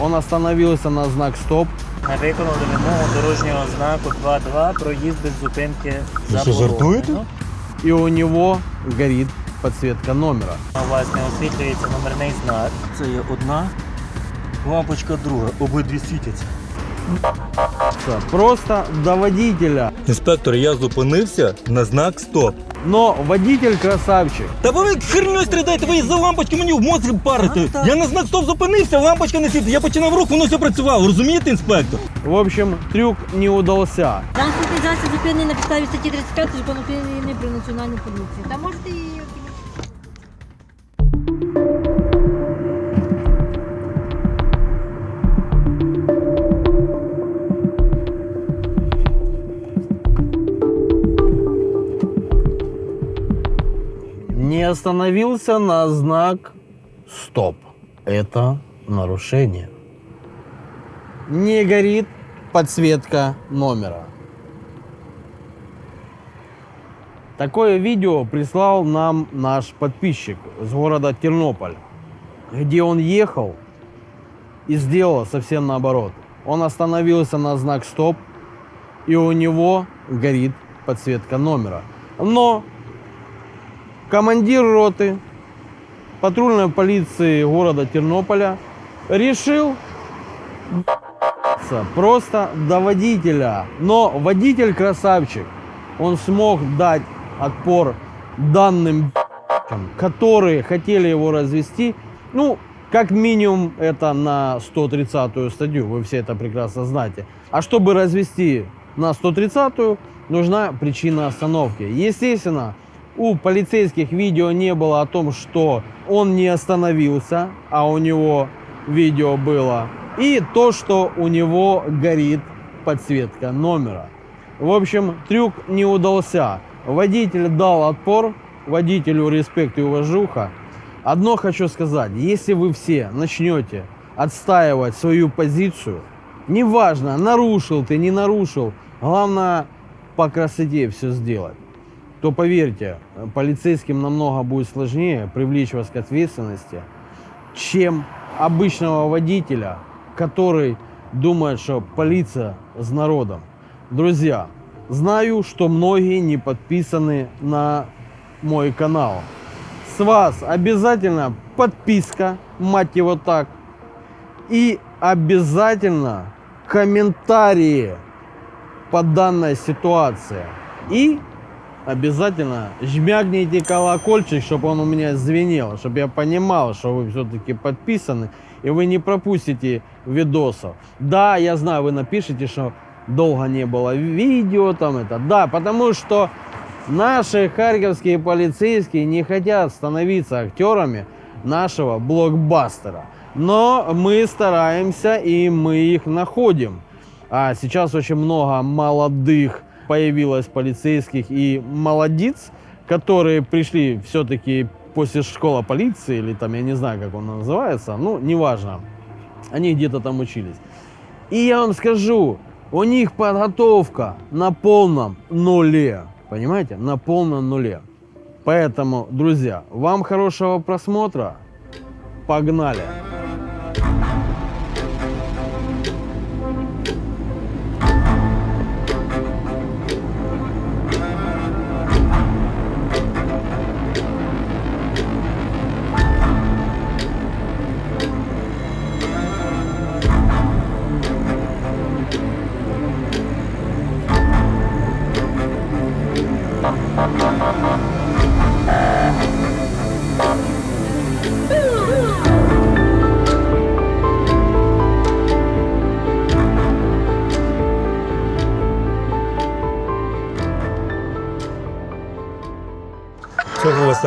Он остановился на знак «Стоп». Не виконали вимогу дорожнього знаку 2.2 проїзд без зупинки Ви що, заборонено. жартуєте? И у него горит подсветка номера. У вас не освітлюється номерний знак. Це є одна, лампочка друга, обидві світяться. Просто до водителя. Інспектор, я зупинився на знак стоп. Но водитель красавчик. Та ви херню страдаєте, ви за лампочки мені в мозг парите. Я на знак стоп зупинився, лампочка не світить. Я починав рух, воно все працювало. Розумієте, інспектор? В общем, трюк не удался. Транспортний засіб зупинений на підставі статті 35 закону України про національну поліцію. Та можете її Не остановился на знак «Стоп». Это нарушение. Не горит подсветка номера. Такое видео прислал нам наш подписчик с города Тернополь, где он ехал и сделал совсем наоборот. Он остановился на знак «Стоп», и у него горит подсветка номера. Но командир роты патрульной полиции города Тернополя решил просто до водителя. Но водитель красавчик. Он смог дать отпор данным которые хотели его развести. Ну, как минимум, это на 130-ю статью. Вы все это прекрасно знаете. А чтобы развести на 130-ю, нужна причина остановки. Естественно, у полицейских видео не было о том, что он не остановился, а у него видео было. И то, что у него горит подсветка номера. В общем, трюк не удался. Водитель дал отпор, водителю респект и уважуха. Одно хочу сказать, если вы все начнете отстаивать свою позицию, неважно, нарушил ты, не нарушил, главное по красоте все сделать, то поверьте, полицейским намного будет сложнее привлечь вас к ответственности, чем обычного водителя, который думает, что полиция с народом. Друзья, знаю, что многие не подписаны на мой канал. С вас обязательно подписка, мать его так, и обязательно комментарии по данной ситуации. И обязательно жмякните колокольчик, чтобы он у меня звенел, чтобы я понимал, что вы все-таки подписаны, и вы не пропустите видосов. Да, я знаю, вы напишите, что долго не было видео, там это, да, потому что наши харьковские полицейские не хотят становиться актерами нашего блокбастера. Но мы стараемся и мы их находим. А сейчас очень много молодых появилось полицейских и молодец, которые пришли все-таки после школы полиции, или там, я не знаю, как он называется, ну, неважно. Они где-то там учились. И я вам скажу, у них подготовка на полном нуле. Понимаете? На полном нуле. Поэтому, друзья, вам хорошего просмотра. Погнали!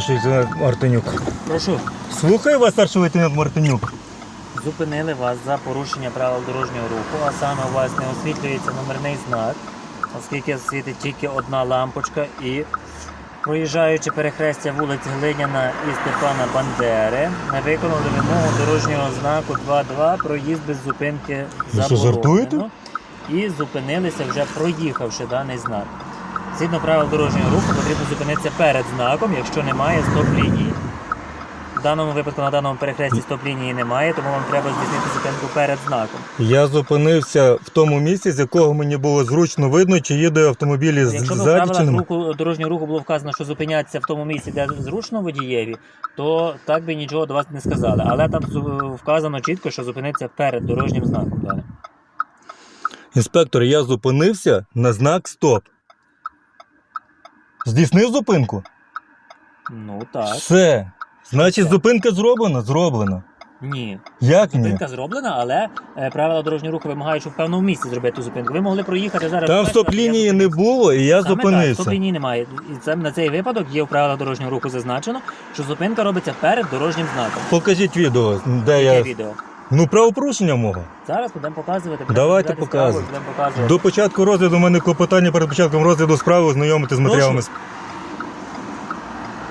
Старший лейтенант Мартинюк. Прошу. Слухаю вас, старший лейтенант Мартинюк. Зупинили вас за порушення правил дорожнього руху, а саме у вас не освітлюється номерний знак, оскільки світить тільки одна лампочка і проїжджаючи перехрестя вулиць Глиняна і Степана Бандери, не виконали вимогу дорожнього знаку 2.2 проїзд без зупинки Ви що, заборонено. жартуєте? І зупинилися вже проїхавши даний знак. Згідно правил дорожнього руху потрібно зупинитися перед знаком, якщо немає стоп-лінії. В даному випадку на даному перехресті стоп-лінії немає, тому вам треба здійснити зупинку перед знаком. Я зупинився в тому місці, з якого мені було зручно видно, чи їде автомобілі з- Якщо б в правилах руху, дорожнього руху було вказано, що зупинятися в тому місці, де зручно водієві, то так би нічого до вас не сказали. Але там зу- вказано чітко, що зупиниться перед дорожнім знаком. Далі. Інспектор, я зупинився на знак стоп. Здійснив зупинку? Ну так. Все. Значить, Все. зупинка зроблена? Зроблена. Ні. Як ні? Зупинка зроблена, але е, правила дорожнього руху вимагають, щоб в певному місці зробити ту зупинку. Ви могли проїхати зараз. Там стоп-лінії не було, і я Саме зупинився. стоп-лінії немає. І це на цей випадок є в правилах дорожнього руху зазначено, що зупинка робиться перед дорожнім знаком. Покажіть відео, де Яке я. відео? Ну, правопорушення мого. Зараз будемо показувати. будемо Давайте розглядати справу, показуй. Будемо показувати. До початку розгляду у мене клопотання перед початком розгляду справи ознайомити з матеріалами.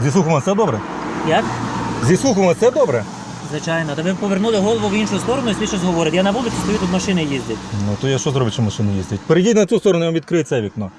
Зі слухом вас все добре? Як? Зі слухом вас все добре? Звичайно, та ви повернули голову в іншу сторону і свій щось говорить. Я на вулиці стою, тут машини їздять. Ну то я що зроблю, що машини їздять? Перейдіть на цю сторону, я вам відкрию це вікно.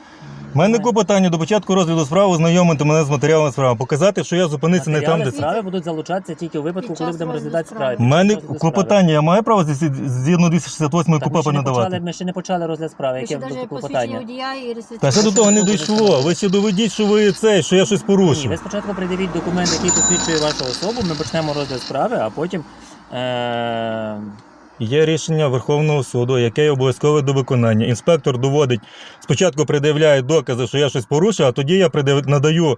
У мене Давай. клопотання до початку розгляду справи ознайомити мене з матеріалами справи, показати, що я зупинився не там, де це. справи будуть залучатися тільки у випадку, Під коли час будемо розгляду розглядати справи. справи. У мене Під час клопотання, я маю право зі- згідно 268 Так, ми ще не почали, надавати? ми ще не почали розгляд справи, яке буде клопотання. водія і Та ще до того не дійшло. Ви ще доведіть, що ви цей, що я щось Ні, порушив. ви спочатку придивіть документ, який посвідчує вашу особу, ми почнемо розгляд справи, а потім. Е- Є рішення Верховного суду, яке обов'язкове до виконання. Інспектор доводить, спочатку пред'являє докази, що я щось порушив, а тоді я пред'яв- надаю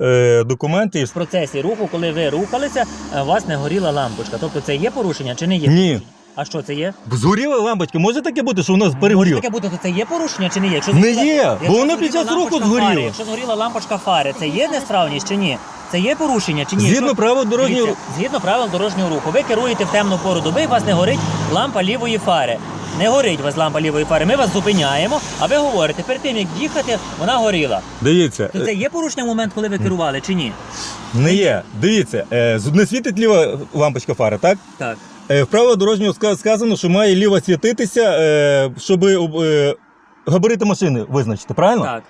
е, документи. в процесі руху, коли ви рухалися, е, у вас не горіла лампочка. Тобто це є порушення чи не є? Ні. А що це є? Згоріла лампочка, може таке бути, що у нас Може перегоріло? таке бути, то це є порушення чи не є? Якщо Не згоріла- є, якщо бо воно під згоріла час руху лампочка згоріло. фари, Якщо згоріла лампочка фари, це є несправність чи ні? Це є порушення чи ні? Згідно правил дорожнього Дивіться, згідно правил дорожнього руху, ви керуєте в темну пору доби, у вас не горить лампа лівої фари. Не горить у вас лампа лівої фари. Ми вас зупиняємо, а ви говорите, перед тим як їхати, вона горіла. Дивіться, То це є порушення в момент, коли ви керували, чи ні? не є. Дивіться, е, не світить ліва лампочка фари, так? Так. Е, В правилах дорожнього ска- сказано, що має ліва світитися, е, щоб е, габарити машини визначити, правильно? Так.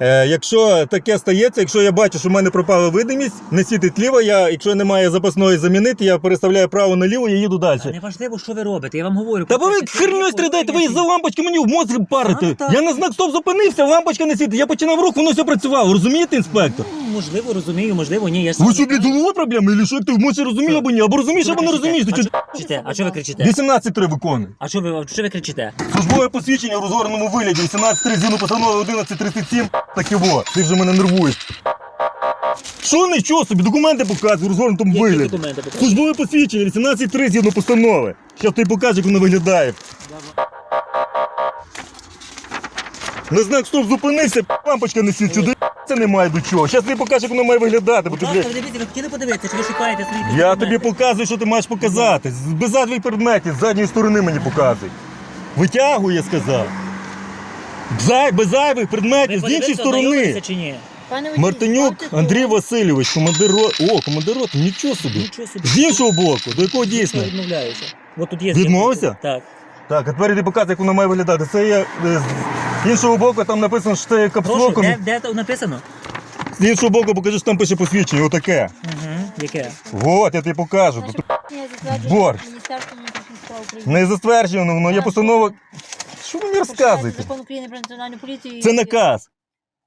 Е, якщо таке стається, якщо я бачу, що в мене пропала видимість, не світить ліво, я, якщо немає запасної замінити, я переставляю право наліво і їду далі. Не важливо що ви робите, я вам говорю. Та бо ви херню страдаєте, ви із-за лампочки мені в мозг парите. Я на знак стоп зупинився, лампочка не світить. Я починав рух, воно все працювало. Розумієте, інспектор? Можливо, розумію, можливо, ні. Я ж Ви сам що, блядь, з знаю. проблеми? Или що, як ти може розумієш або ні? Або розумієш, або не розумієш. Ти кричите? А що- ви кричите? 18.3 виконує. А що ви, що ви кричите? Службове посвідчення в розгорненому вигляді, 18.3 згідно постанови 11.37. Так і во, ти вже мене нервуєш. Що нічого собі, документи показуй в розгорнутому Які вигляді. документи покажете? Службове посвідчення, 18.3 згідно постанови. Щас ти покажеш, як воно виглядає. На знак стоп зупинився, лампочка не сюди немає до чого. Щас ти покажеш, як воно має виглядати. Бо ти, блядь, ви дивіться, ви хотіли подивитися, чи ви шукаєте свої я документи? тобі показую, що ти маєш показати. З- Без задніх предметів, з задньої сторони мені показуй. Витягуй, я сказав. Зай, без зайвих Ви предметів, з іншої подивилися, сторони. ознайомилися чи ні? Пане водій, Мартинюк ставте Андрій? Васильович, командир роти. О, командир роти, нічого собі. Нічого собі. З іншого боку, до якого Я дійсно? відмовляюся. От тут є Відмовився? Так. Так, а тепер іди показуй, як воно має виглядати. Це є е, з іншого боку, там написано, що це Прошу, капслоком. де, де написано? З іншого боку, покажи, що там пише посвідчення, отаке. Угу. Яке? От, я тобі покажу. Тут Борщ. Міністерством внутрішніх справ України. не затверджено, воно є постанова. Що ви мені розказуєте? Закон України про національну поліцію. Це наказ.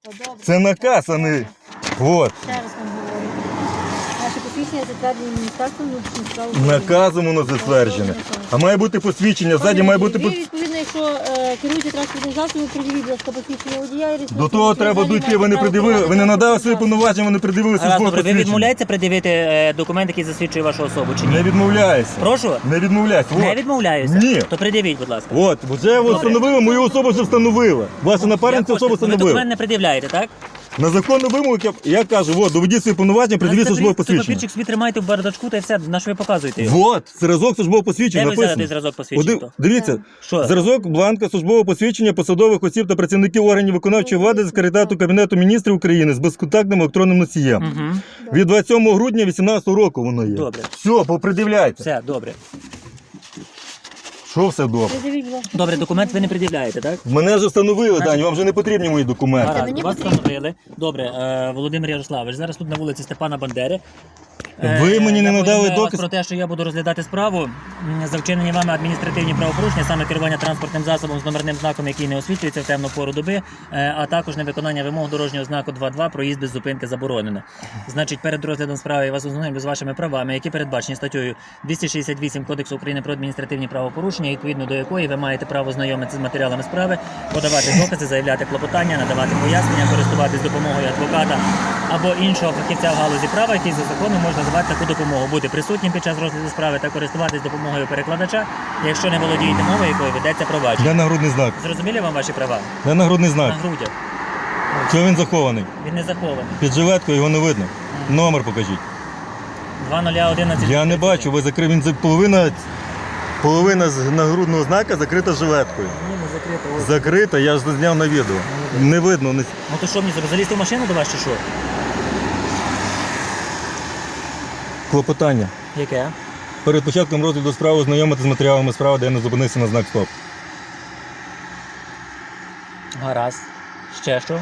Та добре. Це наказ, а не. От. Ще раз вам говорю. Посвідчення затверджено Міністерством внутрішніх справ України. Наказом воно затверджене. А має бути посвідчення, ззаді має бути. Ви, пос- відповідно, якщо е, керуєте транспортним засобом, приділіть, будь ласка, посвідчення водія і реєстраційний До того треба дійти, ви не маєте право придивили, ви не керувати надали свої транспортним повноваження, ви не придивили службове добре, ви посвідчення. відмовляєте придивити е, документ, який засвідчує вашу особу, чи ні? Не відмовляйся. Прошу? Не відмовляйся. Не От. відмовляюся? Ні. То придивіть, будь ласка. От, вже ви встановили, мою особу вже встановила. Ваша напарниця Як особу хочете. Ви встановила. документ не пред'являєте, так? На законну вимогу, як я, я кажу, от, доведіть свої повноваження, придивіть службове посвідчення. папірчик собі тримайте в бардачку та й все, на що ви показуєте його? Вот, зразок службового посвідчення Де ви взяли написано. той зразок посвідчення? Оди- Дивіться, Що? зразок бланка службового посвідчення посадових осіб та працівників органів виконавчої влади з секретаріату Кабінету міністрів України з безконтактним електронним носієм. Угу. Від 27 грудня 2018 року воно є. Добре. Все, попридивляйте. Все, добре. Що все добре? Добре, документ ви не пред'являєте, так? Мене вже встановили, Дані, вам вже не потрібні мої документи. Гаразд, вас встановили. Добре, е, Володимир Ярославович, зараз тут на вулиці Степана Бандери. Ви Е, мені не надали доказ. про те, що я буду розглядати справу за вчинені вами адміністративні правопорушення, саме керування транспортним засобом з номерним знаком, який не освітлюється в темну пору доби, е, а також невиконання вимог дорожнього знаку 2.2 проїзд без зупинки заборонено. Значить, перед розглядом справи я вас ознайомлю з вашими правами, які передбачені статтею 268 Кодексу України про адміністративні правопорушення, відповідно до якої ви маєте право знайомитися з матеріалами справи, подавати докази, заявляти клопотання, надавати пояснення, користуватись допомогою адвоката або іншого фахівця в галузі права, який за законом може надавати таку допомогу, бути присутнім під час розгляду справи та користуватись допомогою перекладача, якщо не володієте мовою, якою ведеться провадження. Де нагрудний знак? Зрозуміли вам ваші права? Де нагрудний На знак? грудях. Чого він захований? Він не захований. Під жилеткою його не видно. Номер покажіть. 2011. Я не бачу, ви закрив. Він за- половина. Половина з нагрудного знака закрита жилеткою. Ні, не закрито. Ось. Закрита, я ж зняв на відео. Не видно. Не... Ну то що мені зробити? Залізти в машину до вас чи що? Клопотання. Яке? Перед початком розгляду справи ознайомити з матеріалами справи, де я не зупинився на знак стоп. Гаразд. Ще що?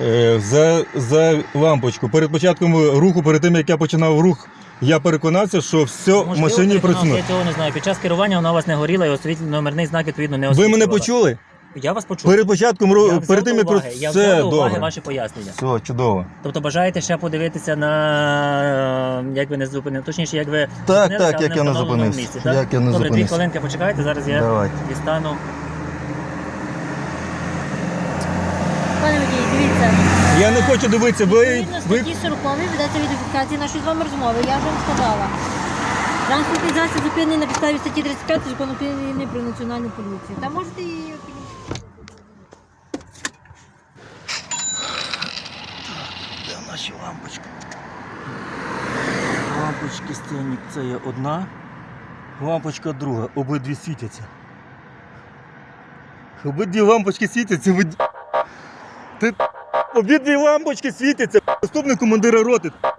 Е, за, за лампочку. Перед початком руху, перед тим як я починав рух, я переконався, що все в Можливо, машині переконався, працює. Я цього не знаю. Під час керування вона у вас не горіла і освітлі номерний знак відповідно не Ви освітлювала. мене почули? Я вас почув. Перед початком Я взяв перед до тим як уваги, я все взяв до уваги добре. ваші пояснення. Все, чудово. Тобто бажаєте ще подивитися на е, як ви не зупинили, точніше, як ви Так, зупинилися, так, але як я не встановленому зупинився. місці, так? Як я не Добре, дві зупинився. хвилинки почекайте, зараз я Давайте. дістану. Пане водій, дивіться. Я не хочу дивитися, ви, Відповідно ви статті 40 ведеться відеофіксації нашої з вами розмови. Я вже вам сказала. Транспортний засіб зупинений на підставі статті 35 закону України про національну поліцію. Та можете її... наші лампочки? Лампочки стільник це є одна, лампочка друга, обидві світяться. Обидві лампочки світяться, ви... Ти... Обидві лампочки світяться. Наступний командира роти. Ти...